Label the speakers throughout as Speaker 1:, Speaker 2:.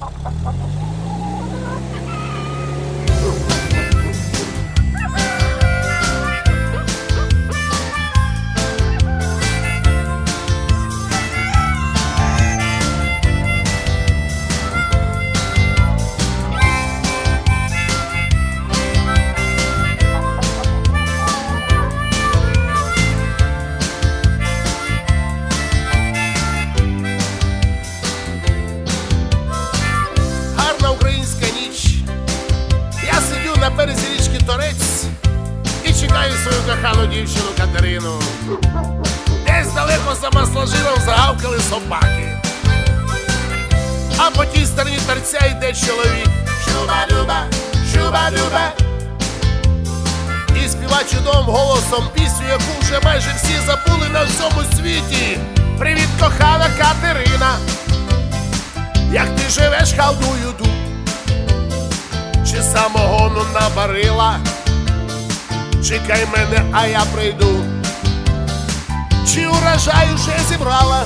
Speaker 1: Ha ha ha! Кохану дівчину Катерину. Десь далеко за масложиром загавкали собаки. А по тій стороні торця йде чоловік. Шуба-люба, шуба-люба. І співа чудовим голосом пісню, яку вже майже всі забули на всьому світі. Привіт, кохана Катерина! Як ти живеш, халдую ду, чи самогону набарила, чекай мене, а я прийду, чи урожай уже зібрала,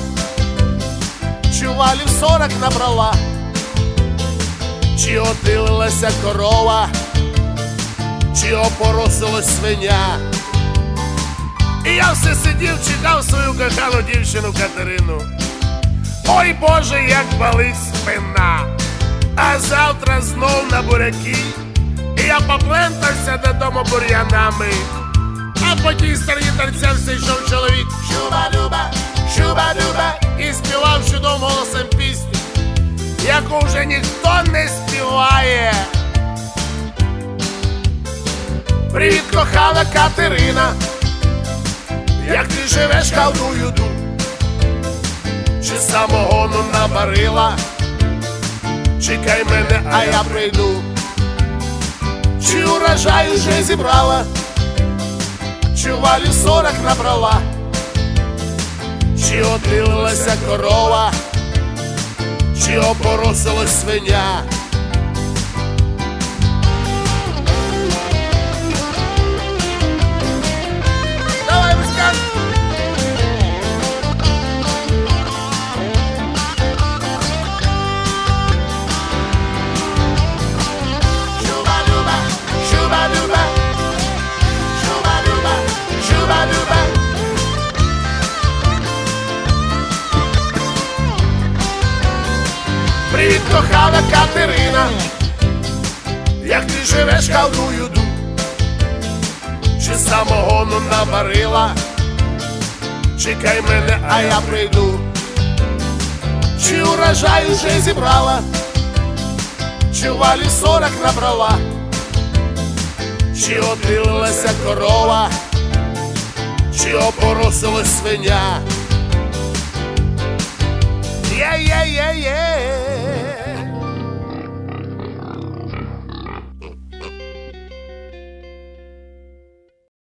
Speaker 1: чи валів сорок набрала, чи отилилася корова, чи опоросилась свиня. І я все сидів, чекав свою кохану дівчину Катерину. Ой Боже, як болить спина. А завтра знов на буряки. Я поплентався додому бур'янами. А по тій стороні торця все йшов чоловік. Шуба-люба, шуба-люба. І співав чудовим голосом пісню, яку вже ніхто не співає. Привіт, кохана Катерина. Як ти живеш, халдую ду чи самогону набарила, чекай мене, а я прийду, чи урожай уже зібрала, чи валі сорок набрала, чи одилилася корова, чи опоросилась свиня. Кохана Катерина, як ти живеш, халдую ду, чи самогону набарила, чекай мене, а я прийду, чи урожай уже зібрала? Чи валі сорок набрала, чи одилилася корова, чи опоросилась свиня. Є-є-є-є.